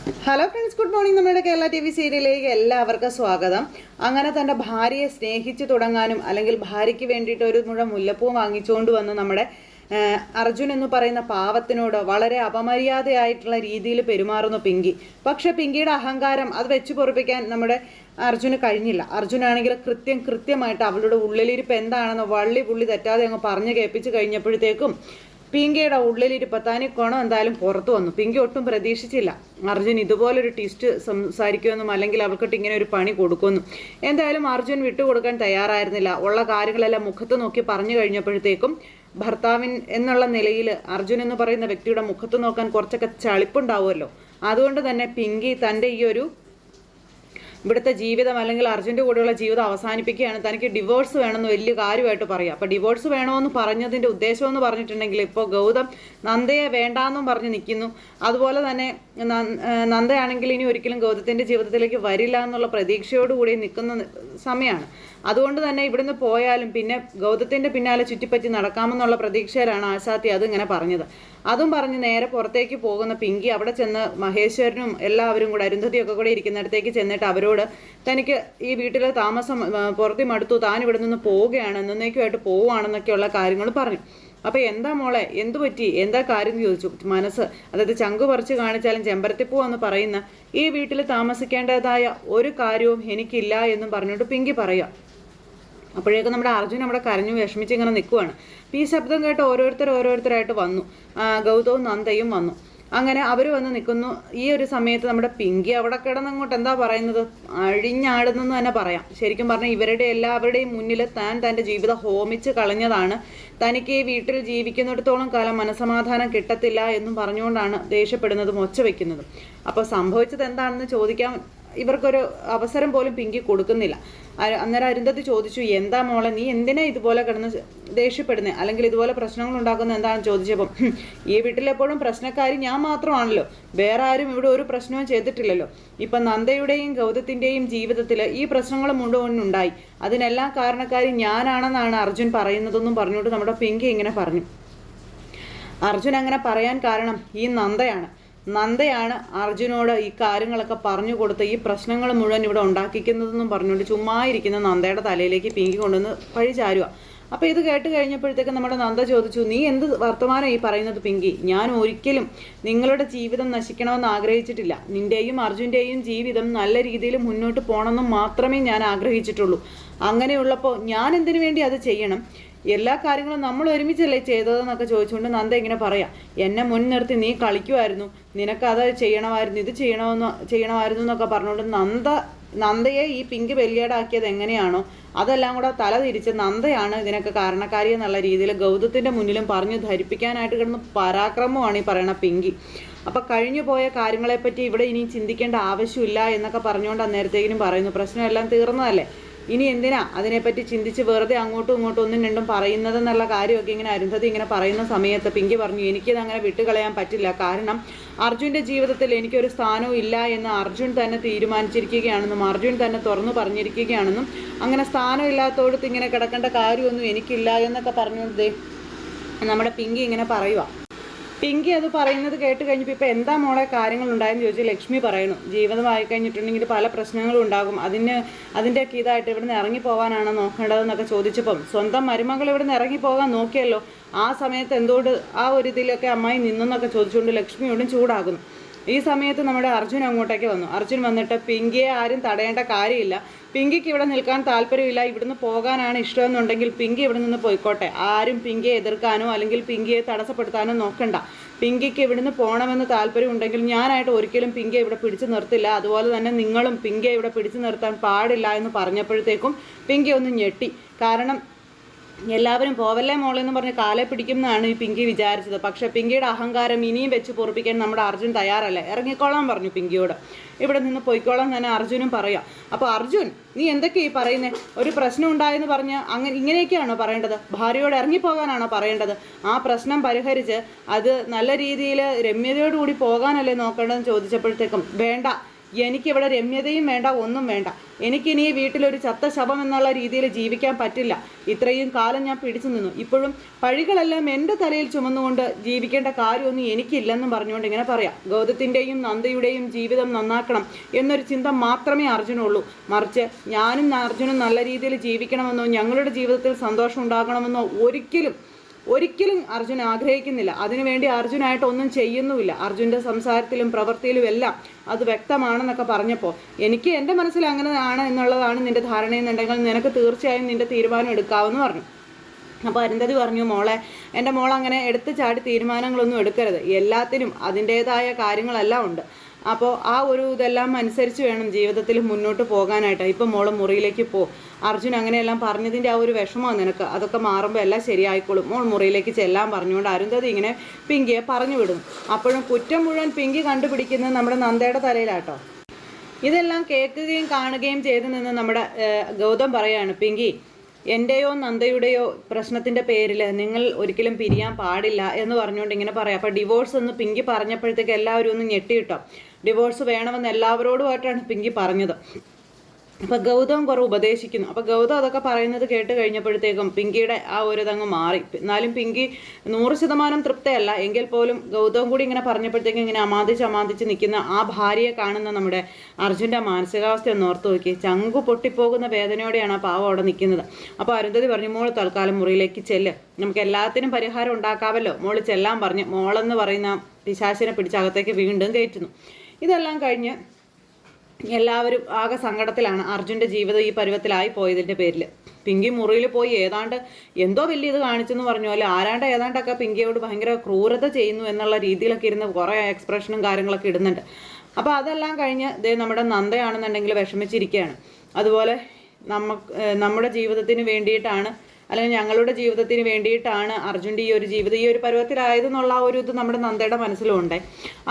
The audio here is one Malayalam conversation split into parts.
ഹലോ ഫ്രണ്ട്സ് ഗുഡ് മോർണിംഗ് നമ്മുടെ കേരള ടി വി സീരിയലിലേക്ക് എല്ലാവർക്കും സ്വാഗതം. അങ്ങനെ തന്റെ ഭാര്യയെ സ്നേഹിച്ചു തുടങ്ങാനും അല്ലെങ്കിൽ ഭാര്യയ്ക്ക് വേണ്ടിയിട്ട് ഒരു മുഴ മുല്ലപ്പൂ വാങ്ങിച്ചുകൊണ്ട് വന്ന് നമ്മുടെ അർജുൻ എന്ന് പറയുന്ന പാവത്തിനോട് വളരെ അപമര്യാദയായിട്ടുള്ള രീതിയിൽ പെരുമാറുന്നു പിങ്കി. പക്ഷെ പിങ്കിയുടെ അഹങ്കാരം അത് വെച്ച് പൊറപ്പിക്കാൻ നമ്മുടെ അർജുന് കഴിഞ്ഞില്ല. അർജുനാണെങ്കിൽ കൃത്യം കൃത്യമായിട്ട് അവളുടെ ഉള്ളിലിരിപ്പ് എന്താണെന്ന് വള്ളി പുള്ളി തെറ്റാതെ അങ്ങ് പറഞ്ഞു കേൾപ്പിച്ച് കഴിഞ്ഞപ്പോഴത്തേക്കും പിങ്കിയുടെ ഉള്ളിലിരിപ്പ് കോണം എന്തായാലും പുറത്തു വന്നു. പിങ്കി ഒട്ടും പ്രതീക്ഷിച്ചില്ല. അർജുൻ ഇതുപോലൊരു ട്വിസ്റ്റ് സംസാരിക്കുമെന്നും അല്ലെങ്കിൽ അവൾക്കിട്ട് ഇങ്ങനെ ഒരു പണി കൊടുക്കുമെന്നും. എന്തായാലും അർജുൻ വിട്ടുകൊടുക്കാൻ തയ്യാറായിരുന്നില്ല. ഉള്ള കാര്യങ്ങളെല്ലാം മുഖത്ത് നോക്കി പറഞ്ഞു കഴിഞ്ഞപ്പോഴത്തേക്കും ഭർത്താവിൻ എന്നുള്ള നിലയിൽ അർജുൻ എന്ന് പറയുന്ന വ്യക്തിയുടെ മുഖത്ത് നോക്കാൻ കുറച്ചൊക്കെ ചളിപ്പുണ്ടാവുമല്ലോ. അതുകൊണ്ട് തന്നെ പിങ്കി തന്റെ ഈ ഒരു ഇവിടുത്തെ ജീവിതം അല്ലെങ്കിൽ അർജുന്റെ കൂടെയുള്ള ജീവിതം അവസാനിപ്പിക്കുകയാണ്. തനിക്ക് ഡിവോഴ്സ് വേണമെന്ന് വലിയ കാര്യമായിട്ട് പറയാം. അപ്പോൾ ഡിവോഴ്സ് വേണമെന്ന് പറഞ്ഞതിന്റെ ഉദ്ദേശമെന്ന് പറഞ്ഞിട്ടുണ്ടെങ്കിൽ ഇപ്പോൾ ഗൗതം നന്ദയെ വേണ്ടാന്നും പറഞ്ഞ് നിൽക്കുന്നു. അതുപോലെ തന്നെ നന്ദയാണെങ്കിൽ ഇനി ഒരിക്കലും ഗൗതത്തിന്റെ ജീവിതത്തിലേക്ക് വരില്ല എന്നുള്ള പ്രതീക്ഷയോടുകൂടി നിൽക്കുന്ന സമയമാണ്. അതുകൊണ്ട് തന്നെ ഇവിടുന്ന് പോയാലും പിന്നെ ഗൗതത്തിന്റെ പിന്നാലെ ചുറ്റിപ്പറ്റി നടക്കാമെന്നുള്ള പ്രതീക്ഷയിലാണ് ആശാത്തി അത് ഇങ്ങനെ പറഞ്ഞത്. അതും പറഞ്ഞ് നേരെ പുറത്തേക്ക് പോകുന്ന പിങ്കി അവിടെ ചെന്ന് മഹേശ്വരനും എല്ലാവരും കൂടെ അരുന്ധതിയൊക്കെ കൂടെ ഇരിക്കുന്നിടത്തേക്ക് ചെന്നിട്ട് അവരോട് തനിക്ക് ഈ വീട്ടിൽ താമസം പുറത്തി മടുത്തു താൻ ഇവിടെ നിന്ന് പോവുകയാണ്. എന്നേക്കുമായിട്ട് പോവുകയാണെന്നൊക്കെയുള്ള കാര്യങ്ങൾ പറഞ്ഞു. അപ്പോൾ എന്താ മോളെ? എന്തു പറ്റി? എന്താ കാര്യം? ചോദിച്ചു. മനസ്സ് അതായത് ചങ്കു പറിച്ച് കാണിച്ചാലും ചെമ്പരത്തിപ്പൂ എന്ന് പറയുന്ന ഈ വീട്ടിൽ താമസിക്കേണ്ടതായ ഒരു കാര്യവും എനിക്കില്ല എന്നും പറഞ്ഞുകൊണ്ട് പിങ്കി പറയുക. അപ്പോഴേക്കും നമ്മുടെ അർജുൻ അവിടെ കരഞ്ഞു വിഷമിച്ച് ഇങ്ങനെ നിൽക്കുവാണ്. ഈ ശബ്ദം കേട്ട് ഓരോരുത്തർ ഓരോരുത്തരായിട്ട് വന്നു. ഗൗതവും നന്ദയും വന്നു. അങ്ങനെ അവർ വന്ന് നിൽക്കുന്നു. ഈ ഒരു സമയത്ത് നമ്മുടെ പിങ്കി അവിടെ കിടന്നങ്ങോട്ട് എന്താ പറയുന്നത്? അഴിഞ്ഞാടുന്നെന്ന് തന്നെ പറയാം. ശരിക്കും പറഞ്ഞാൽ ഇവരുടെ എല്ലാവരുടെയും മുന്നിൽ താൻ തന്റെ ജീവിതം ഹോമിച്ച് കളഞ്ഞതാണ്. തനിക്ക് ഈ വീട്ടിൽ ജീവിക്കുന്നിടത്തോളം കാലം മനസമാധാനം കിട്ടത്തില്ല എന്നും പറഞ്ഞുകൊണ്ടാണ് ദേഷ്യപ്പെടുന്നതും ഒച്ച വയ്ക്കുന്നതും അപ്പോൾ സംഭവിച്ചത് എന്താണെന്ന് ചോദിക്കാൻ ഇവർക്കൊരു അവസരം പോലും പിങ്കി കൊടുക്കുന്നില്ല. അന്നേരം അരുന്ധതി ചോദിച്ചു എന്താ മോളെ നീ എന്തിനാ ഇതുപോലെ കിടന്ന് ദേഷ്യപ്പെടുന്നത് അല്ലെങ്കിൽ ഇതുപോലെ പ്രശ്നങ്ങൾ ഉണ്ടാക്കുന്നത് എന്താണെന്ന് ചോദിച്ചപ്പം "ഹും, ഈ വീട്ടിലെപ്പോഴും പ്രശ്നക്കാരി ഞാൻ മാത്രമാണല്ലോ. വേറെ ആരും ഇവിടെ ഒരു പ്രശ്നവും ചെയ്തിട്ടില്ലല്ലോ. ഇപ്പം നന്ദയുടെയും ഗൗതത്തിന്റെയും ജീവിതത്തിൽ ഈ പ്രശ്നങ്ങൾ മുഴുവൻ ഉണ്ടായി അതിനെല്ലാം കാരണക്കാരി ഞാനാണെന്നാണ് അർജുൻ പറയുന്നതെന്നും പറഞ്ഞുകൊണ്ട് നമ്മുടെ പിങ്കി ഇങ്ങനെ പറഞ്ഞു. അർജുൻ അങ്ങനെ പറയാൻ കാരണം ഈ നന്ദയാണ്. നന്ദയാണ് അർജുനോട് ഈ കാര്യങ്ങളൊക്കെ പറഞ്ഞു കൊടുത്ത് ഈ പ്രശ്നങ്ങൾ മുഴുവൻ ഇവിടെ ഉണ്ടാക്കിക്കുന്നതെന്നും പറഞ്ഞുകൊണ്ട് ചുമ്മാ ഇരിക്കുന്ന നന്ദയുടെ തലയിലേക്ക് പിങ്കി കൊണ്ടുവന്ന് പഴി ചാരുക അപ്പോൾ ഇത് കേട്ട് കഴിഞ്ഞപ്പോഴത്തേക്ക് നമ്മുടെ നന്ദ ചോദിച്ചു നീ എന്ത് വർത്തമാനം ഈ പറയുന്നത് പിങ്കി? ഞാൻ ഒരിക്കലും നിങ്ങളുടെ ജീവിതം നശിക്കണമെന്ന് ആഗ്രഹിച്ചിട്ടില്ല. നിന്റെയും അർജുന്റെയും ജീവിതം നല്ല രീതിയിൽ മുന്നോട്ട് പോകണമെന്നും മാത്രമേ ഞാൻ ആഗ്രഹിച്ചിട്ടുള്ളൂ. അങ്ങനെയുള്ളപ്പോൾ ഞാൻ എന്തിനു വേണ്ടി അത് ചെയ്യണം? എല്ലാ കാര്യങ്ങളും നമ്മൾ ഒരുമിച്ചല്ലേ ചെയ്തതെന്നൊക്കെ ചോദിച്ചുകൊണ്ട് നന്ദ ഇങ്ങനെ പറയാം. എന്നെ മുൻനിർത്തി നീ കളിക്കുമായിരുന്നു നിനക്കത് ചെയ്യണമായിരുന്നു ഇത് ചെയ്യണമെന്ന് ചെയ്യണമായിരുന്നു എന്നൊക്കെ പറഞ്ഞുകൊണ്ട് നന്ദ നന്ദയെ ഈ പിങ്ക് ബലിയേടാക്കിയത് എങ്ങനെയാണോ അതെല്ലാം കൂടെ തല തിരിച്ച് നന്ദയാണ് ഇതിനൊക്കെ കാരണക്കാരി എന്നുള്ള രീതിയിൽ ഗൗതത്തിന്റെ മുന്നിലും പറഞ്ഞു ധരിപ്പിക്കാനായിട്ട് കിടന്ന് പരാക്രമമാണ് ഈ പറയണ പിങ്കി. അപ്പം കഴിഞ്ഞു പോയ കാര്യങ്ങളെപ്പറ്റി ഇവിടെ ഇനി ചിന്തിക്കേണ്ട ആവശ്യമില്ല എന്നൊക്കെ പറഞ്ഞുകൊണ്ട് അന്നേരത്തേക്കിനും പറയുന്നു. പ്രശ്നമെല്ലാം തീർന്നതല്ലേ? ഇനി എന്തിനാ അതിനെപ്പറ്റി ചിന്തിച്ച് വെറുതെ അങ്ങോട്ടും ഇങ്ങോട്ടും ഒന്നും രണ്ടും പറയുന്നതെന്നുള്ള കാര്യമൊക്കെ ഇങ്ങനെ അരുന്ധതി ഇങ്ങനെ പറയുന്ന സമയത്ത് പിങ്കി പറഞ്ഞു എനിക്കിത് അങ്ങനെ വിട്ടുകളയാൻ പറ്റില്ല. കാരണം അർജുന്റെ ജീവിതത്തിൽ എനിക്കൊരു സ്ഥാനവും ഇല്ല എന്ന് അർജുൻ തന്നെ തീരുമാനിച്ചിരിക്കുകയാണെന്നും അർജുൻ തന്നെ തുറന്നു പറഞ്ഞിരിക്കുകയാണെന്നും അങ്ങനെ സ്ഥാനമില്ലാത്തോടത്ത് ഇങ്ങനെ കിടക്കേണ്ട കാര്യമൊന്നും എനിക്കില്ല എന്നൊക്കെ പറഞ്ഞുകൊണ്ട് നമ്മുടെ പിങ്കി ഇങ്ങനെ പറയുക പിങ്കി അത് പറയുന്നത് കേട്ട് കഴിഞ്ഞപ്പോൾ ഇപ്പോൾ എന്താ മോളെ കാര്യങ്ങൾ ഉണ്ടായെന്ന് ചോദിച്ചാൽ ലക്ഷ്മി പറയുന്നു. ജീവിതമായി കഴിഞ്ഞിട്ടുണ്ടെങ്കിൽ പല പ്രശ്നങ്ങളും ഉണ്ടാകും. അതിന് അതിന്റെയൊക്കെ ഇതായിട്ട് ഇവിടുന്ന് ഇറങ്ങി പോകാനാണ് നോക്കേണ്ടതെന്നൊക്കെ ചോദിച്ചപ്പം സ്വന്തം മരുമകൾ ഇറങ്ങി പോകാൻ നോക്കിയല്ലോ. ആ സമയത്ത് എന്തുകൊണ്ട് ആ ഒരു ഇതിലൊക്കെ അമ്മായി നിന്നെന്നൊക്കെ ചോദിച്ചുകൊണ്ട് ലക്ഷ്മിയോടും ചൂടാകുന്നു. ഈ സമയത്ത് നമ്മുടെ അർജുൻ അങ്ങോട്ടേക്ക് വന്നു. അർജുൻ വന്നിട്ട് പിങ്കിയെ ആരും തടയേണ്ട കാര്യമില്ല. പിങ്കിക്ക് ഇവിടെ നിൽക്കാൻ താല്പര്യമില്ല. ഇവിടുന്ന് പോകാനാണ് ഇഷ്ടമെന്നുണ്ടെങ്കിൽ പിങ്കി ഇവിടെ നിന്ന് പോയിക്കോട്ടെ. ആരും പിങ്കിയെ എതിർക്കാനോ അല്ലെങ്കിൽ പിങ്കിയെ തടസ്സപ്പെടുത്താനോ നോക്കണ്ട. പിങ്കിക്ക് ഇവിടുന്ന് പോകണമെന്ന് താല്പര്യമുണ്ടെങ്കിൽ ഞാനായിട്ട് ഒരിക്കലും പിങ്കിയെ ഇവിടെ പിടിച്ചു നിർത്തില്ല. അതുപോലെ തന്നെ നിങ്ങളും പിങ്കിയെ ഇവിടെ പിടിച്ചു നിർത്താൻ പാടില്ല എന്ന് പറഞ്ഞപ്പോഴത്തേക്കും പിങ്കി ഒന്ന് ഞെട്ടി. കാരണം എല്ലാവരും പോവല്ലേ മോളെന്ന് പറഞ്ഞ് കാലെ പിടിക്കുമെന്നാണ് ഈ പിങ്കി വിചാരിച്ചത്. പക്ഷെ പിങ്കിയുടെ അഹങ്കാരം ഇനിയും വെച്ച് പൊറപ്പിക്കാൻ നമ്മുടെ അർജുൻ തയ്യാറല്ല? ഇറങ്ങിക്കോളാൻ പറഞ്ഞു പിങ്കിയോട്. ഇവിടെ നിന്ന് പൊയ്ക്കോളാം തന്നെ അർജുനും പറയാം. അപ്പോൾ അർജുൻ നീ എന്തൊക്കെയാ ഈ പറയുന്നത് ഒരു പ്രശ്നം ഉണ്ടായെന്ന് പറഞ്ഞ് അങ്ങനെ ഇങ്ങനെയൊക്കെയാണോ പറയേണ്ടത്? ഭാര്യയോട് ഇറങ്ങിപ്പോകാനാണോ പറയേണ്ടത്? ആ പ്രശ്നം പരിഹരിച്ച് അത് നല്ല രീതിയിൽ രമ്യതയോടുകൂടി പോകാനല്ലേ നോക്കേണ്ടതെന്ന് ചോദിച്ചപ്പോഴത്തേക്കും വേണ്ട എനിക്കിവിടെ രമ്യതയും വേണ്ട ഒന്നും വേണ്ട. എനിക്കിനി ഈ വീട്ടിലൊരു ചത്ത ശവം എന്നുള്ള രീതിയിൽ ജീവിക്കാൻ പറ്റില്ല. ഇത്രയും കാലം ഞാൻ പിടിച്ചു നിന്നു. ഇപ്പോഴും പഴികളെല്ലാം എന്റെ തലയിൽ ചുമന്നുകൊണ്ട് ജീവിക്കേണ്ട കാര്യമൊന്നും എനിക്കില്ലെന്നും പറഞ്ഞുകൊണ്ട് ഇങ്ങനെ പറയാം. ഗൗതത്തിന്റെയും നന്ദയുടെയും ജീവിതം നന്നാക്കണം എന്നൊരു ചിന്ത മാത്രമേ അർജുനുള്ളൂ. മറിച്ച് ഞാനും അർജുനും നല്ല രീതിയിൽ ജീവിക്കണമെന്നോ ഞങ്ങളുടെ ജീവിതത്തിൽ സന്തോഷം ഉണ്ടാകണമെന്നോ ഒരിക്കലും ഒരിക്കലും അർജുൻ ആഗ്രഹിക്കുന്നില്ല. അതിനുവേണ്ടി അർജുനായിട്ട് ഒന്നും ചെയ്യുന്നുമില്ല. അർജുന്റെ സംസാരത്തിലും പ്രവൃത്തിയിലും എല്ലാം അത് വ്യക്തമാണെന്നൊക്കെ പറഞ്ഞപ്പോൾ എനിക്ക് എന്റെ മനസ്സിൽ അങ്ങനെ ആണ് എന്നുള്ളതാണ് നിന്റെ ധാരണയെന്നുണ്ടെങ്കിൽ നിനക്ക് തീർച്ചയായും നിന്റെ തീരുമാനം എടുക്കാമെന്ന് പറഞ്ഞു. അപ്പോൾ അരുന്ധതി പറഞ്ഞു മോളെ എന്റെ മോൾ അങ്ങനെ എടുത്തു ചാടി തീരുമാനങ്ങളൊന്നും എടുക്കരുത്. എല്ലാത്തിനും അതിന്റേതായ കാര്യങ്ങളെല്ലാം ഉണ്ട്. അപ്പോൾ ആ ഒരു ഇതെല്ലാം അനുസരിച്ച് വേണം ജീവിതത്തിൽ മുന്നോട്ട് പോകാനായിട്ട്. ഇപ്പം മോൾ മുറിയിലേക്ക് പോ. അർജുൻ അങ്ങനെയെല്ലാം പറഞ്ഞതിന്റെ ആ ഒരു വിഷമമാണ് നിനക്ക് അതൊക്കെ മാറുമ്പോൾ എല്ലാം ശരിയായിക്കോളും. മോൾ മുറിയിലേക്ക് ചെല്ലാൻ പറഞ്ഞുകൊണ്ട് അരുന്ധതി ഇങ്ങനെ പിങ്കിയെ പറഞ്ഞു വിടും. അപ്പോഴും കുറ്റം മുഴുവൻ പിങ്കി കണ്ടുപിടിക്കുന്നത് നമ്മുടെ നന്ദയുടെ തലയിലാട്ടോ. ഇതെല്ലാം കേൾക്കുകയും കാണുകയും ചെയ്തു നിന്ന് നമ്മുടെ ഗൗതം പറയാണ് പിങ്കി എന്റെയോ നന്ദയുടെയോ പ്രശ്നത്തിന്റെ പേരിൽ നിങ്ങൾ ഒരിക്കലും പിരിയാൻ പാടില്ല എന്ന് പറഞ്ഞുകൊണ്ട് ഇങ്ങനെ പറയാം. അപ്പോൾ ഡിവോഴ്സ് എന്ന് പിങ്കി പറഞ്ഞപ്പോഴത്തേക്ക് എല്ലാവരും ഒന്ന് ഞെട്ടിയിട്ടോ. ഡിവോഴ്സ് വേണമെന്ന് എല്ലാവരോടുമായിട്ടാണ് പിങ്കി പറഞ്ഞത്. അപ്പൊ ഗൗതം കുറെ ഉപദേശിക്കുന്നു. അപ്പൊ ഗൗതം അതൊക്കെ പറയുന്നത് കേട്ട് കഴിഞ്ഞപ്പോഴത്തേക്കും പിങ്കിയുടെ ആ ഒരു ഇതങ്ങ് മാറി. എന്നാലും പിങ്കി നൂറ് ശതമാനം തൃപ്തയല്ല. എങ്കിൽ പോലും ഗൗതം കൂടി ഇങ്ങനെ പറഞ്ഞപ്പോഴത്തേക്കും ഇങ്ങനെ അമാന്തിച്ച് അമാന്തിച്ച് നിൽക്കുന്ന ആ ഭാര്യയെ കാണുന്ന നമ്മുടെ അർജുന്റെ മാനസികാവസ്ഥ ഒന്ന് ഓർത്ത് നോക്കി. ചങ്കു പൊട്ടിപ്പോകുന്ന വേദനയോടെയാണ് ആ പാവം അവിടെ നിൽക്കുന്നത്. അപ്പോൾ അരുന്ധതി പറഞ്ഞു മോൾ തൽക്കാലം മുറിയിലേക്ക് ചെല്ല്. നമുക്ക് എല്ലാത്തിനും പരിഹാരം ഉണ്ടാക്കാമല്ലോ. മോൾ ചെല്ലാൻ പറഞ്ഞു. മോളെന്ന് പറയുന്ന പിശാശിനെ പിടിച്ച് അകത്തേക്ക് വീണ്ടും കയറ്റുന്നു. ഇതെല്ലാം കഴിഞ്ഞ് എല്ലാവരും ആകെ സങ്കടത്തിലാണ്. അർജുന്റെ ജീവിതം ഈ പരുവത്തിലായി പോയതിന്റെ പേരിൽ പിങ്കി മുറിയിൽ പോയി ഏതാണ്ട് എന്തോ വലിയ ഇത് കാണിച്ചെന്ന് പറഞ്ഞു. അല്ലെ ആരാണ്ട് ഏതാണ്ടൊക്കെ പിങ്കിയോട് ഭയങ്കര ക്രൂരത ചെയ്യുന്നു എന്നുള്ള രീതിയിലൊക്കെ ഇരുന്ന് കുറേ എക്സ്പ്രഷനും കാര്യങ്ങളൊക്കെ ഇടുന്നുണ്ട്. അപ്പോൾ അതെല്ലാം കഴിഞ്ഞ് ദേ നമ്മുടെ നന്ദയാണെന്നുണ്ടെങ്കിൽ വിഷമിച്ചിരിക്കുകയാണ്. അതുപോലെ നമുക്ക് നമ്മുടെ ജീവിതത്തിന് വേണ്ടിയിട്ടാണ് അല്ലെങ്കിൽ ഞങ്ങളുടെ ജീവിതത്തിന് വേണ്ടിയിട്ടാണ് അർജുന്റെ ഈ ഒരു ജീവിതം ഈ ഒരു പരുവത്തിലായതെന്നുള്ള ആ ഒരു ഇത് നമ്മുടെ നന്ദയുടെ മനസ്സിലുണ്ട്.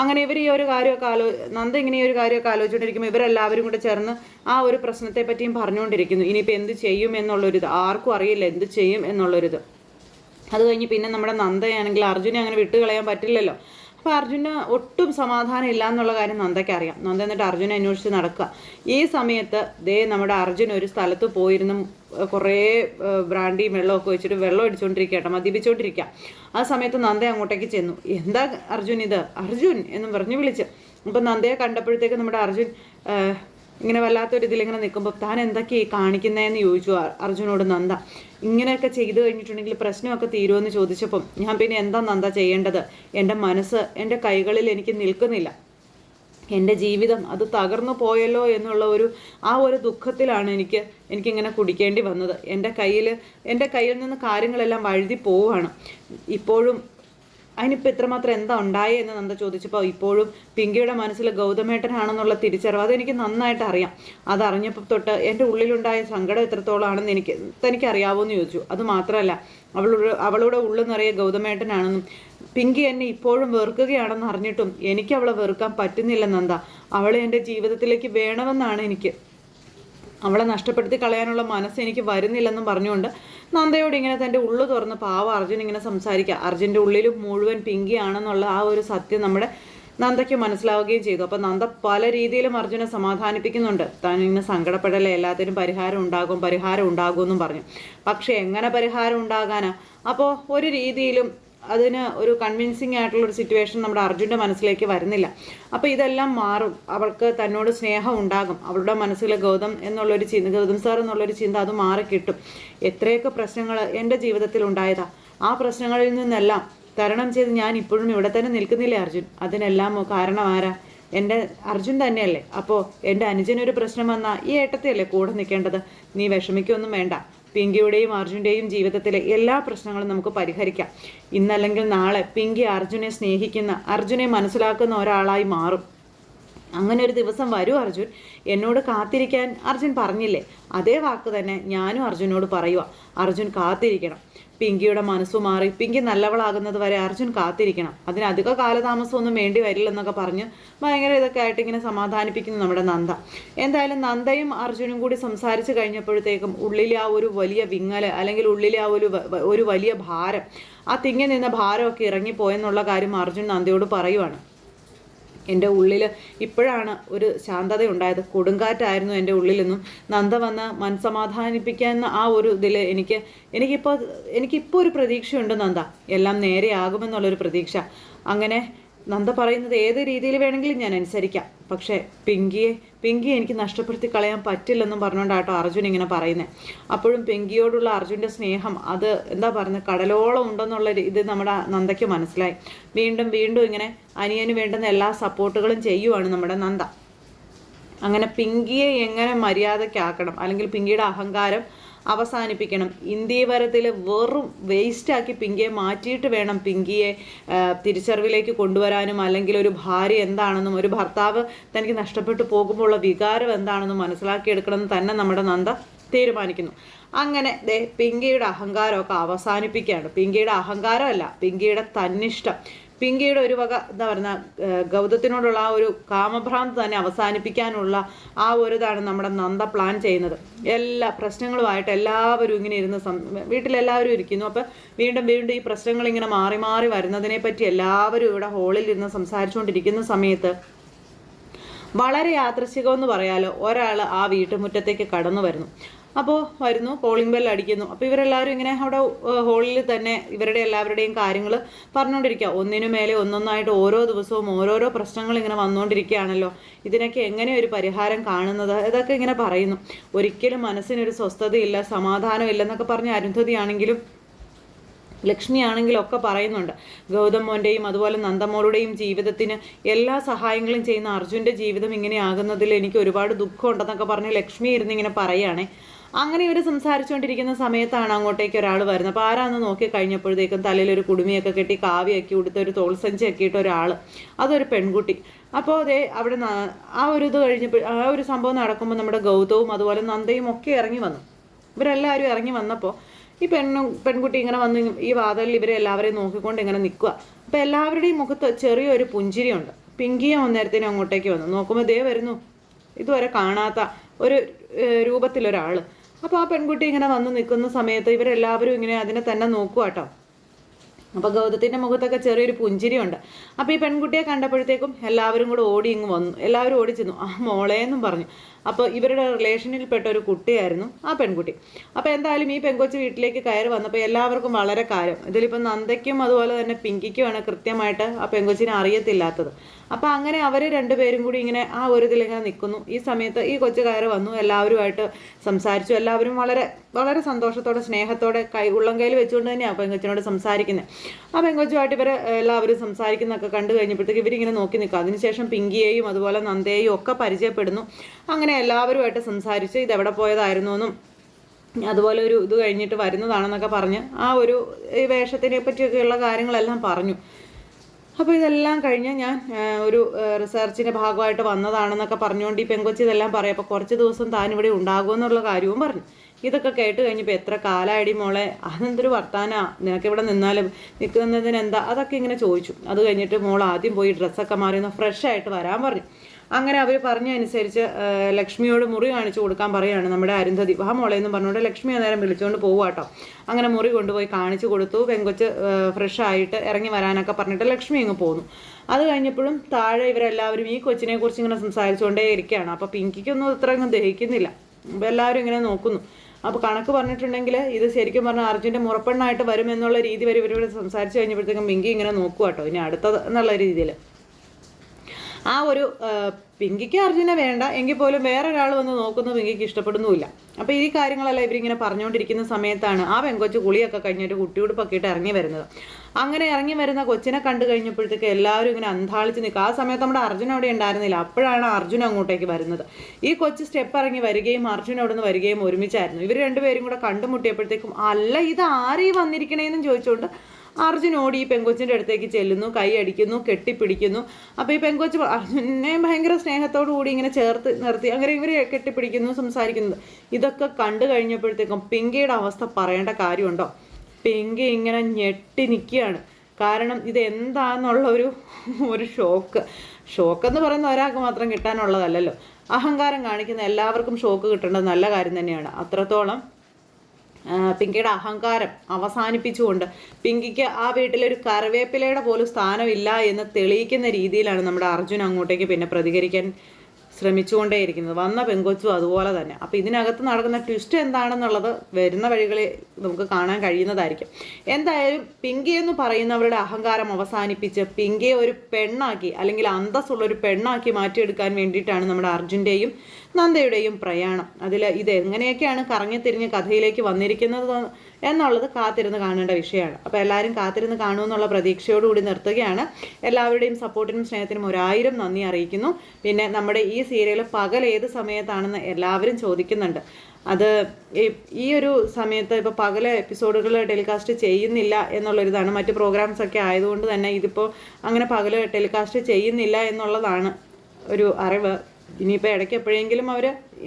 അങ്ങനെ ഇവർ ഈ ഒരു കാര്യമൊക്കെ ആലോ നന്ദ ഇങ്ങനെ ഈ ഒരു കാര്യമൊക്കെ ആലോചിച്ചുകൊണ്ടിരിക്കുമ്പോൾ ഇവരെല്ലാവരും കൂടെ ചേർന്ന് ആ ഒരു പ്രശ്നത്തെ പറ്റിയും പറഞ്ഞുകൊണ്ടിരിക്കുന്നു. ഇനിയിപ്പോൾ എന്ത് ചെയ്യും എന്നുള്ളൊരിത് ആർക്കും അറിയില്ല എന്ത് ചെയ്യും എന്നുള്ളൊരിത്. അത് കഴിഞ്ഞ് പിന്നെ നമ്മുടെ നന്ദയാണെങ്കിൽ അർജുനെ അങ്ങനെ വിട്ടുകളയാൻ പറ്റില്ലല്ലോ. അപ്പോൾ അർജുന് ഒട്ടും സമാധാനം ഇല്ല എന്നുള്ള കാര്യം നന്ദയ്ക്ക് അറിയാം. നന്ദ എന്നിട്ട് അർജുനെ അന്വേഷിച്ച് നടക്കുക. ഈ സമയത്ത് ദേ നമ്മുടെ അർജുൻ ഒരു സ്ഥലത്ത് പോയിരുന്നു. കുറേ ബ്രാൻഡി ബ്രാൻഡിയും വെള്ളമൊക്കെ വെച്ചിട്ട് വെള്ളം അടിച്ചുകൊണ്ടിരിക്കുക കേട്ടോ. മദ്യപിച്ചുകൊണ്ടിരിക്കുക ആ സമയത്ത് നന്ദ അങ്ങോട്ടേക്ക് ചെന്നു. എന്താ അർജുൻ ഇത്? അർജുൻ എന്ന് പറഞ്ഞു വിളിച്ച്. അപ്പം നന്ദയെ കണ്ടപ്പോഴത്തേക്ക് നമ്മുടെ അർജുൻ ഇങ്ങനെ വല്ലാത്തൊരു ഇതിലിങ്ങനെ നിൽക്കുമ്പോൾ താൻ എന്തൊക്കെയായി കാണിക്കുന്നതെന്ന് ചോദിച്ചു അർ- അർജുനോട് നന്ദ. ഇങ്ങനെയൊക്കെ ചെയ്തു കഴിഞ്ഞിട്ടുണ്ടെങ്കിൽ പ്രശ്നമൊക്കെ തീരുമെന്ന് ചോദിച്ചപ്പം ഞാൻ പിന്നെ എന്താ നന്ദ ചെയ്യേണ്ടത്? എന്റെ മനസ്സ് എന്റെ കൈകളിൽ എനിക്ക് നിൽക്കുന്നില്ല. എന്റെ ജീവിതം അത് തകർന്നു പോയല്ലോ എന്നുള്ള ഒരു ആ ഒരു ദുഃഖത്തിലാണ് എനിക്ക് എനിക്കിങ്ങനെ കുടിക്കേണ്ടി വന്നത്. എന്റെ കയ്യിൽ എന്റെ കയ്യിൽ നിന്ന് കാര്യങ്ങളെല്ലാം വഴുതി പോവുകയാണ്. ഇപ്പോഴും അതിനിപ്പോൾ ഇത്രമാത്രം എന്താ ഉണ്ടായേ എന്ന് നന്ദ ചോദിച്ചപ്പോൾ ഇപ്പോഴും പിങ്കിയുടെ മനസ്സിൽ ഗൗതമേട്ടനാണെന്നുള്ള തിരിച്ചറിവ് അതെനിക്ക് നന്നായിട്ട് അറിയാം. അതറിഞ്ഞപ്പോൾ തൊട്ട് എന്റെ ഉള്ളിലുണ്ടായ സങ്കടം എത്രത്തോളാണെന്ന് എനിക്ക് തനിക്ക് അറിയാവോന്ന് ചോദിച്ചു. അത് മാത്രമല്ല അവളുടെ അവളുടെ ഉള്ളു നിറയെ ഗൗതമേട്ടനാണെന്നും പിങ്കി എന്നെ ഇപ്പോഴും വെറുക്കുകയാണെന്ന് അറിഞ്ഞിട്ടും എനിക്ക് അവളെ വെറുക്കാൻ പറ്റുന്നില്ല നന്ദ. അവളെ എന്റെ ജീവിതത്തിലേക്ക് വേണമെന്നാണ് എനിക്ക്. അവളെ നഷ്ടപ്പെടുത്തി കളയാനുള്ള മനസ്സ് എനിക്ക് വരുന്നില്ലെന്നും പറഞ്ഞുകൊണ്ട് നന്ദയോട് ഇങ്ങനെ തന്റെ ഉള്ളു തുറന്ന് പാവ അർജുൻ ഇങ്ങനെ സംസാരിക്കുക. അർജുന്റെ ഉള്ളിൽ മുഴുവൻ പിങ്കി ആണെന്നുള്ള ആ ഒരു സത്യം നമ്മുടെ നന്ദയ്ക്ക് മനസ്സിലാവുകയും ചെയ്തു. അപ്പം നന്ദ പല രീതിയിലും അർജുനെ സമാധാനിപ്പിക്കുന്നുണ്ട്. താൻ ഇങ്ങനെ സങ്കടപ്പെടലേ എല്ലാത്തിനും പരിഹാരം ഉണ്ടാകും പരിഹാരം ഉണ്ടാകുമെന്നും പറഞ്ഞു. പക്ഷേ എങ്ങനെ പരിഹാരം ഉണ്ടാകാനാ? അപ്പോൾ ഒരു രീതിയിലും അതിന് ഒരു കൺവിൻസിങ് ആയിട്ടുള്ള ഒരു സിറ്റുവേഷൻ നമ്മുടെ അർജുന്റെ മനസ്സിലേക്ക് വരുന്നില്ല. അപ്പോൾ ഇതെല്ലാം മാറും. അവൾക്ക് തന്നോട് സ്നേഹം ഉണ്ടാകും. അവളുടെ മനസ്സിലെ ഗൗതം എന്നുള്ളൊരു ചിന്ത ഗൗതം സാർ എന്നുള്ളൊരു ചിന്ത അത് മാറി കിട്ടും. എത്രയൊക്കെ പ്രശ്നങ്ങൾ എന്റെ ജീവിതത്തിൽ ഉണ്ടായതാ. ആ പ്രശ്നങ്ങളിൽ നിന്നെല്ലാം തരണം ചെയ്ത് ഞാൻ ഇപ്പോഴും ഇവിടെ തന്നെ നിൽക്കുന്നില്ലേ അർജുൻ? അതിനെല്ലാം കാരണം ആരാ? എന്റെ അർജുൻ തന്നെയല്ലേ? അപ്പോൾ എന്റെ അനുജനൊരു പ്രശ്നം വന്നാൽ ഈ ഏട്ടത്തെയല്ലേ കൂടെ നിൽക്കേണ്ടത്? നീ വിഷമിക്കൊന്നും വേണ്ട. പിങ്കിയുടെയും അർജുന്റെയും ജീവിതത്തിലെ എല്ലാ പ്രശ്നങ്ങളും നമുക്ക് പരിഹരിക്കാം. ഇന്നല്ലെങ്കിൽ നാളെ പിങ്കി അർജുനെ സ്നേഹിക്കുന്ന അർജുനെ മനസ്സിലാക്കുന്ന ഒരാളായി മാറും. അങ്ങനെ ഒരു ദിവസം വരൂ അർജുൻ. എന്നോട് കാത്തിരിക്കാൻ അർജുൻ പറഞ്ഞില്ലേ? അതേ വാക്ക് തന്നെ ഞാനും അർജുനോട് പറയുക അർജുൻ കാത്തിരിക്കണം. പിങ്കിയുടെ മനസ്സ് മാറി പിങ്കി നല്ലവളാകുന്നത് വരെ അർജുൻ കാത്തിരിക്കണം. അതിന് അധിക കാലതാമസമൊന്നും വേണ്ടി വരില്ലെന്നൊക്കെ പറഞ്ഞ് ഭയങ്കര ഇതൊക്കെ ആയിട്ട് ഇങ്ങനെ സമാധാനിപ്പിക്കുന്നു നമ്മുടെ നന്ദ. എന്തായാലും നന്ദയും അർജുനും കൂടി സംസാരിച്ച് കഴിഞ്ഞപ്പോഴത്തേക്കും ഉള്ളിലെ ആ ഒരു വലിയ വിങ്ങൽ അല്ലെങ്കിൽ ഉള്ളിലെ ആ ഒരു ഒരു വലിയ ഭാരം ആ തിങ്ങി നിന്ന ഭാരമൊക്കെ ഇറങ്ങിപ്പോയെന്നുള്ള കാര്യം അർജുൻ നന്ദയോട് പറയുവാണ്. എന്റെ ഉള്ളിൽ ഇപ്പോഴാണ് ഒരു ശാന്തത ഉണ്ടായത് കൊടുങ്കാറ്റായിരുന്നു എന്റെ ഉള്ളിലെന്നും നന്ദ വന്ന് മനസ്സമാധാനിപ്പിക്കുന്ന ആ ഒരു ഇതിൽ എനിക്ക് എനിക്കിപ്പോൾ എനിക്കിപ്പോൾ ഒരു പ്രതീക്ഷയുണ്ട് നന്ദ. എല്ലാം നേരെയാകുമെന്നുള്ളൊരു പ്രതീക്ഷ. അങ്ങനെ നന്ദ പറയുന്നത് ഏത് രീതിയിൽ വേണമെങ്കിലും ഞാൻ അനുസരിക്കാം. പക്ഷേ പിങ്കിയെ പിങ്കിയെ എനിക്ക് നഷ്ടപ്പെടുത്തി കളയാൻ പറ്റില്ലെന്നും പറഞ്ഞുകൊണ്ടാട്ടോ അർജുൻ ഇങ്ങനെ പറയുന്നത് അപ്പോഴും പിങ്കിയോടുള്ള അർജുന്റെ സ്നേഹം അത് എന്താ പറയുന്നത്? കടലോളം ഉണ്ടെന്നുള്ള ഇത് നമ്മുടെ നന്ദയ്ക്ക് മനസ്സിലായി. വീണ്ടും വീണ്ടും ഇങ്ങനെ അനിയന് വേണ്ടുന്ന എല്ലാ സപ്പോർട്ടുകളും ചെയ്യുവാണ് നമ്മുടെ നന്ദ. അങ്ങനെ പിങ്കിയെ എങ്ങനെ മര്യാദയ്ക്കാക്കണം? അല്ലെങ്കിൽ പിങ്കിയുടെ അഹങ്കാരം അവസാനിപ്പിക്കണം. ഇന്ത്യവരത്തിൽ വെറും വേസ്റ്റാക്കി പിങ്കിയെ മാറ്റിയിട്ട് വേണം പിങ്കിയെ തിരിച്ചറിവിലേക്ക് കൊണ്ടുവരാനും അല്ലെങ്കിൽ ഒരു ഭാര്യ എന്താണെന്നും ഒരു ഭർത്താവ് തനിക്ക് നഷ്ടപ്പെട്ടു പോകുമ്പോഴുള്ള വികാരം എന്താണെന്നും മനസ്സിലാക്കിയെടുക്കണമെന്ന് തന്നെ നമ്മുടെ നന്ദ തീരുമാനിക്കുന്നു. അങ്ങനെ ദേ പിങ്കിയുടെ അഹങ്കാരമൊക്കെ അവസാനിപ്പിക്കുകയാണ്. പിങ്കിയുടെ അഹങ്കാരമല്ല പിങ്കിയുടെ തന്നിഷ്ടം. പിങ്കിയുടെ ഒരു വക എന്താ പറയുക ഗൗതത്തിനോടുള്ള ആ ഒരു കാമഭ്രാന്ത് തന്നെ അവസാനിപ്പിക്കാനുള്ള ആ ഒരു ഇതാണ് നമ്മുടെ നന്ദ പ്ലാൻ ചെയ്യുന്നത്. എല്ലാ പ്രശ്നങ്ങളുമായിട്ട് എല്ലാവരും ഇങ്ങനെ ഇരുന്ന് വീട്ടിലെല്ലാവരും ഇരിക്കുന്നു. അപ്പം വീണ്ടും വീണ്ടും ഈ പ്രശ്നങ്ങൾ ഇങ്ങനെ മാറി മാറി വരുന്നതിനെ പറ്റി എല്ലാവരും ഇവിടെ ഹോളിൽ ഇരുന്ന് സംസാരിച്ചുകൊണ്ടിരിക്കുന്ന സമയത്ത് വളരെ യാദൃശികമെന്ന് പറയാലോ ഒരാൾ ആ വീട്ടുമുറ്റത്തേക്ക് കടന്നു വരുന്നു. അപ്പോൾ വരുന്നു കോളിംഗ് ബെൽ അടിക്കുന്നു. അപ്പോൾ ഇവരെല്ലാവരും ഇങ്ങനെ അവിടെ ഹോളിൽ തന്നെ ഇവരുടെ എല്ലാവരുടെയും കാര്യങ്ങൾ പറഞ്ഞുകൊണ്ടിരിക്കുക ഒന്നിനു മേലെ ഒന്നൊന്നായിട്ട് ഓരോ ദിവസവും ഓരോരോ പ്രശ്നങ്ങൾ ഇങ്ങനെ വന്നുകൊണ്ടിരിക്കുകയാണല്ലോ ഇതിനൊക്കെ എങ്ങനെ ഒരു പരിഹാരം കാണുന്നത്? ഇതൊക്കെ ഇങ്ങനെ പറയുന്നു. ഒരിക്കലും മനസ്സിനൊരു സ്വസ്ഥതയില്ല സമാധാനമില്ലെന്നൊക്കെ പറഞ്ഞ അരുന്ധതിയാണെങ്കിലും ലക്ഷ്മിയാണെങ്കിലും ഒക്കെ പറയുന്നുണ്ട്. ഗൗതം മോന്റെയും അതുപോലെ നന്ദമോളുടെയും ജീവിതത്തിന് എല്ലാ സഹായങ്ങളും ചെയ്യുന്ന അർജുന്റെ ജീവിതം ഇങ്ങനെ ആകുന്നതിൽ എനിക്ക് ഒരുപാട് ദുഃഖമുണ്ടെന്നൊക്കെ പറഞ്ഞ് ലക്ഷ്മി ഇരുന്ന് ഇങ്ങനെ പറയുകയാണേ. അങ്ങനെ ഇവർ സംസാരിച്ചുകൊണ്ടിരിക്കുന്ന സമയത്താണ് അങ്ങോട്ടേക്ക് ഒരാൾ വരുന്നത്. അപ്പോൾ ആരാന്ന് നോക്കി കഴിഞ്ഞപ്പോഴത്തേക്കും തലയിൽ ഒരു കുടുമിയൊക്കെ കെട്ടി കാവ്യൊക്കെ ഉടുത്ത ഒരു തോൾസഞ്ചി ഒക്കെ ഇട്ട ഒരാൾ അതൊരു പെൺകുട്ടി. അപ്പോൾ അതേ അവിടെ ആ ഒരു ഇത് കഴിഞ്ഞപ്പോൾ ആ ഒരു സംഭവം നടക്കുമ്പോൾ നമ്മുടെ ഗൗതവും അതുപോലെ നന്ദയും ഒക്കെ ഇറങ്ങി വന്നു. ഇവരെല്ലാവരും ഇറങ്ങി വന്നപ്പോൾ ഈ പെണ്ണും പെൺകുട്ടി ഇങ്ങനെ വന്ന് ഈ വാതലിൽ ഇവരെ എല്ലാവരെയും നോക്കിക്കൊണ്ട് ഇങ്ങനെ നിൽക്കുക അപ്പോൾ എല്ലാവരുടെയും മുഖത്ത് ചെറിയൊരു പുഞ്ചിരിയുണ്ട്. പിങ്കിയ ഒന്നേരത്തിനും അങ്ങോട്ടേക്ക് വന്നു. നോക്കുമ്പോൾ ദേ വരുന്നു. ഇതുവരെ കാണാത്ത ഒരു രൂപത്തിലൊരാൾ അപ്പോൾ ആ പെൺകുട്ടി ഇങ്ങനെ വന്ന് നിൽക്കുന്ന സമയത്ത് ഇവരെല്ലാവരും ഇങ്ങനെ അതിനെ തന്നെ നോക്കുക കേട്ടോ അപ്പോൾ ഗൗതത്തിന്റെ മുഖത്തൊക്കെ ചെറിയൊരു പുഞ്ചിരിയുണ്ട്. അപ്പോൾ ഈ പെൺകുട്ടിയെ കണ്ടപ്പോഴത്തേക്കും എല്ലാവരും കൂടെ ഓടി ഇങ്ങ് വന്നു. എല്ലാവരും ഓടി ചെന്നു. ആ മോളെ എന്നും പറഞ്ഞു. അപ്പോൾ ഇവരുടെ റിലേഷനിൽപ്പെട്ട ഒരു കുട്ടിയായിരുന്നു ആ പെൺകുട്ടി. അപ്പോൾ എന്തായാലും ഈ പെൺകൊച്ച് വീട്ടിലേക്ക് കയറി വന്നപ്പോൾ എല്ലാവർക്കും വളരെ കാര്യം. ഇതിലിപ്പോൾ നന്ദയ്ക്കും അതുപോലെ തന്നെ പിങ്കിക്കുമാണ് കൃത്യമായിട്ട് ആ പെൺകൊച്ചിനെ അറിയത്തില്ലാത്തത്. അപ്പോൾ അങ്ങനെ അവർ രണ്ടുപേരും കൂടി ഇങ്ങനെ ആ ഒരു ഇതിലിങ്ങനെ നിൽക്കുന്നു. ഈ സമയത്ത് ഈ കൊച്ചു കയറി വന്നു. എല്ലാവരുമായിട്ട് സംസാരിച്ചു. എല്ലാവരും വളരെ വളരെ സന്തോഷത്തോടെ സ്നേഹത്തോടെ കൈ ഉള്ളം കയ്യിൽ വെച്ചുകൊണ്ട് തന്നെയാണ് പെങ്കൊച്ചിനോട് സംസാരിക്കുന്നത് ആ പെങ്കൊച്ചുമായിട്ട് ഇവർ എല്ലാവരും സംസാരിക്കുന്നതൊക്കെ കണ്ടു കഴിഞ്ഞപ്പോഴത്തേക്ക് ഇവരിങ്ങനെ നോക്കി നിൽക്കുക. അതിനുശേഷം പിങ്കിയെയും അതുപോലെ നന്ദയെയും ഒക്കെ പരിചയപ്പെടുന്നു. അങ്ങനെ എല്ലാവരുമായിട്ട് സംസാരിച്ച് ഇതെവിടെ പോയതായിരുന്നു എന്നും അതുപോലെ ഒരു ഇത് കഴിഞ്ഞിട്ട് വരുന്നതാണെന്നൊക്കെ പറഞ്ഞ് ആ ഒരു വേഷത്തിനെ പറ്റിയൊക്കെയുള്ള കാര്യങ്ങളെല്ലാം പറഞ്ഞു. അപ്പോൾ ഇതെല്ലാം കഴിഞ്ഞ് ഞാൻ ഒരു റിസർച്ചിന്റെ ഭാഗമായിട്ട് വന്നതാണെന്നൊക്കെ പറഞ്ഞുകൊണ്ട് ഈ പെങ്കൊച്ചി ഇതെല്ലാം പറയാം അപ്പോൾ കുറച്ച് ദിവസം താൻ ഇവിടെ ഉണ്ടാകുമെന്നുള്ള കാര്യവും പറഞ്ഞു. ഇതൊക്കെ കേട്ട് കഴിഞ്ഞപ്പോൾ എത്ര കാലായടി മോളെ? അതെന്തൊരു വർത്താനാ? നിനക്കിവിടെ നിന്നാലും നിൽക്കുന്നതിന് എന്താ അതൊക്കെ ഇങ്ങനെ ചോദിച്ചു. അത് കഴിഞ്ഞിട്ട് മോൾ ആദ്യം പോയി ഡ്രസ്സൊക്കെ മാറി ഒന്ന് ഫ്രഷ് ആയിട്ട് വരാൻ പറഞ്ഞു. അങ്ങനെ അവർ പറഞ്ഞനുസരിച്ച് ലക്ഷ്മിയോട് മുറി കാണിച്ചു കൊടുക്കാൻ പറയുകയാണ് നമ്മുടെ അരുന്ധതി. വാ മോളെ എന്ന് പറഞ്ഞുകൊണ്ട് ലക്ഷ്മി അന്നേരം വിളിച്ചുകൊണ്ട് പോവാട്ടോ അങ്ങനെ മുറി കൊണ്ടുപോയി കാണിച്ചു കൊടുത്തു. പെങ്കൊച്ച് ഫ്രഷ് ആയിട്ട് ഇറങ്ങി വരാനൊക്കെ പറഞ്ഞിട്ട് ലക്ഷ്മി അങ്ങ് പോന്നു. അത് കഴിഞ്ഞപ്പോഴും താഴെ ഇവരെല്ലാവരും ഈ കൊച്ചിനെ കുറിച്ച് ഇങ്ങനെ സംസാരിച്ചുകൊണ്ടേ ഇരിക്കുകയാണ്. അപ്പോൾ പിങ്കിക്കൊന്നും ഇത്ര അങ്ങ് ദഹിക്കുന്നില്ല. എല്ലാവരും ഇങ്ങനെ നോക്കുന്നു. അപ്പോൾ കണക്ക് പറഞ്ഞിട്ടുണ്ടെങ്കിൽ ഇത് ശരിക്കും പറഞ്ഞാൽ അർജുന്റെ മുറപ്പെണ്ണായിട്ട് വരുമെന്നുള്ള രീതി വരെ ഇവരിവിടെ സംസാരിച്ച് കഴിഞ്ഞപ്പോഴത്തേക്കും മിങ്കി ഇങ്ങനെ നോക്കുക കേട്ടോ ഇനി അടുത്തത് എന്നുള്ള രീതിയിൽ ആ ഒരു പിങ്കിക്ക് അർജുനെ വേണ്ട എങ്കിൽ പോലും വേറൊരാൾ വന്ന് നോക്കുന്നു പിങ്കിക്ക് ഇഷ്ടപ്പെടുന്നുമില്ല. അപ്പോൾ ഈ കാര്യങ്ങളെല്ലാം ഇവരിങ്ങനെ പറഞ്ഞുകൊണ്ടിരിക്കുന്ന സമയത്താണ് ആ പെങ്കൊച്ച് കുളിയൊക്കെ കഴിഞ്ഞിട്ട് കുട്ടിയുടുപ്പൊക്കെ ഇട്ട് ഇറങ്ങി വരുന്നത്. അങ്ങനെ ഇറങ്ങി വരുന്ന കൊച്ചിനെ കണ്ടു കഴിഞ്ഞപ്പോഴത്തേക്ക് എല്ലാവരും ഇങ്ങനെ അന്താളിച്ച് നിൽക്കുക ആ സമയത്ത് നമ്മുടെ അർജുൻ അവിടെ ഉണ്ടായിരുന്നില്ല. അപ്പോഴാണ് അർജുൻ അങ്ങോട്ടേക്ക് വരുന്നത്. ഈ കൊച്ച് സ്റ്റെപ്പ് ഇറങ്ങി വരികയും അർജുൻ അവിടെ നിന്ന് വരികയും ഒരുമിച്ചായിരുന്നു. ഇവർ രണ്ടുപേരും കൂടെ കണ്ടുമുട്ടിയപ്പോഴത്തേക്കും അല്ല ഇത് ആരെയും വന്നിരിക്കണേന്നും ചോദിച്ചുകൊണ്ട് അർജുൻ ഓടി ഈ പെങ്കൊച്ചിന്റെ അടുത്തേക്ക് ചെല്ലുന്നു കൈ അടിക്കുന്നു കെട്ടിപ്പിടിക്കുന്നു. അപ്പോൾ ഈ പെങ്കൊച്ച് അർജുനെ ഭയങ്കര സ്നേഹത്തോടു കൂടി ഇങ്ങനെ ചേർത്ത് നിർത്തി അങ്ങനെ ഇവർ കെട്ടിപ്പിടിക്കുന്നു സംസാരിക്കുന്നത് ഇതൊക്കെ കണ്ടു കഴിഞ്ഞപ്പോഴത്തേക്കും പിങ്കിയുടെ അവസ്ഥ പറയേണ്ട കാര്യമുണ്ടോ? പിങ്കി ഇങ്ങനെ ഞെട്ടി നിൽക്കുകയാണ്. കാരണം ഇത് എന്താണെന്നുള്ള ഒരു ഒരു ഷോക്ക്. ഷോക്ക് എന്ന് പറയുന്ന ഒരാൾക്ക് മാത്രം കിട്ടാനുള്ളതല്ലല്ലോ. അഹങ്കാരം കാണിക്കുന്ന എല്ലാവർക്കും ഷോക്ക് കിട്ടേണ്ടത് നല്ല കാര്യം തന്നെയാണ്. അത്രത്തോളം പിങ്കിയുടെ അഹങ്കാരം അവസാനിപ്പിച്ചുകൊണ്ട് പിങ്കിക്ക് ആ വീട്ടിലൊരു കറിവേപ്പിലയുടെ പോലും സ്ഥാനമില്ല എന്ന് തെളിയിക്കുന്ന രീതിയിലാണ് നമ്മുടെ അർജുൻ അങ്ങോട്ടേക്ക് പിന്നെ പ്രതികരിക്കാൻ ശ്രമിച്ചുകൊണ്ടേയിരിക്കുന്നത്. വന്ന പെങ്കൊച്ചും അതുപോലെ തന്നെ. അപ്പോൾ ഇതിനകത്ത് നടക്കുന്ന ട്വിസ്റ്റ് എന്താണെന്നുള്ളത് വരുന്ന വഴികളിൽ നമുക്ക് കാണാൻ കഴിയുന്നതായിരിക്കും. എന്തായാലും പിങ്കി എന്ന് പറയുന്നവരുടെ അഹങ്കാരം അവസാനിപ്പിച്ച് പിങ്കിയെ ഒരു പെണ്ണാക്കി അല്ലെങ്കിൽ അന്തസ്സുള്ള ഒരു പെണ്ണാക്കി മാറ്റിയെടുക്കാൻ വേണ്ടിയിട്ടാണ് നമ്മുടെ അർജുന്റെയും നന്ദയുടെയും പ്രയാണം. അതിൽ ഇത് എങ്ങനെയൊക്കെയാണ് കറങ്ങി തിരിഞ്ഞ് കഥയിലേക്ക് വന്നിരിക്കുന്നത് എന്നുള്ളത് കാത്തിരുന്ന് കാണേണ്ട വിഷയമാണ്. അപ്പോൾ എല്ലാവരും കാത്തിരുന്ന് കാണുമെന്നുള്ള പ്രതീക്ഷയോടുകൂടി നിർത്തുകയാണ്. എല്ലാവരുടെയും സപ്പോർട്ടിനും സ്നേഹത്തിനും ഒരായിരം നന്ദി അറിയിക്കുന്നു. പിന്നെ നമ്മുടെ ഈ സീരിയൽ പകൽ ഏത് സമയത്താണെന്ന് എല്ലാവരും ചോദിക്കുന്നുണ്ട്. അത് ഈ- ഒരു സമയത്ത് ഇപ്പോൾ പകൽ എപ്പിസോഡുകൾ ടെലികാസ്റ്റ് ചെയ്യുന്നില്ല എന്നുള്ളൊരിതാണ്. മറ്റ് പ്രോഗ്രാംസ് ഒക്കെ ആയതുകൊണ്ട് തന്നെ ഇതിപ്പോൾ അങ്ങനെ പകൽ ടെലികാസ്റ്റ് ചെയ്യുന്നില്ല എന്നുള്ളതാണ് ഒരു അറിവ്. ഇനിയിപ്പോൾ ഇടയ്ക്ക് എപ്പോഴെങ്കിലും അവർ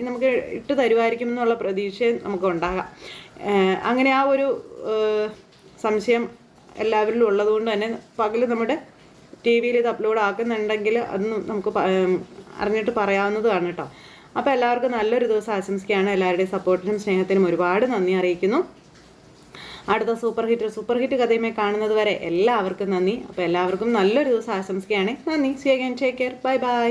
നമുക്ക് ഇട്ട് തരുമായിരിക്കും എന്നുള്ള പ്രതീക്ഷയും നമുക്ക് ഉണ്ടാകാം. അങ്ങനെ ആ ഒരു സംശയം എല്ലാവരിലും ഉള്ളതുകൊണ്ട് തന്നെ പകൽ നമ്മുടെ ടി വിയിൽ ഇത് അപ്ലോഡ് ആക്കുന്നുണ്ടെങ്കിൽ അതൊന്നും നമുക്ക് അറിഞ്ഞിട്ട് പറയാവുന്നതാണ് കേട്ടോ. അപ്പോൾ എല്ലാവർക്കും നല്ലൊരു ദിവസം ആശംസിക്കുകയാണ്. എല്ലാവരുടെയും സപ്പോർട്ടിനും സ്നേഹത്തിനും ഒരുപാട് നന്ദി അറിയിക്കുന്നു. അടുത്ത സൂപ്പർ ഹിറ്റ് സൂപ്പർ ഹിറ്റ് കഥയുമായി കാണുന്നത് വരെ എല്ലാവർക്കും നന്ദി. അപ്പോൾ എല്ലാവർക്കും നല്ലൊരു ദിവസം ആശംസിക്കുകയാണ്. നന്ദി. See again take care bye bye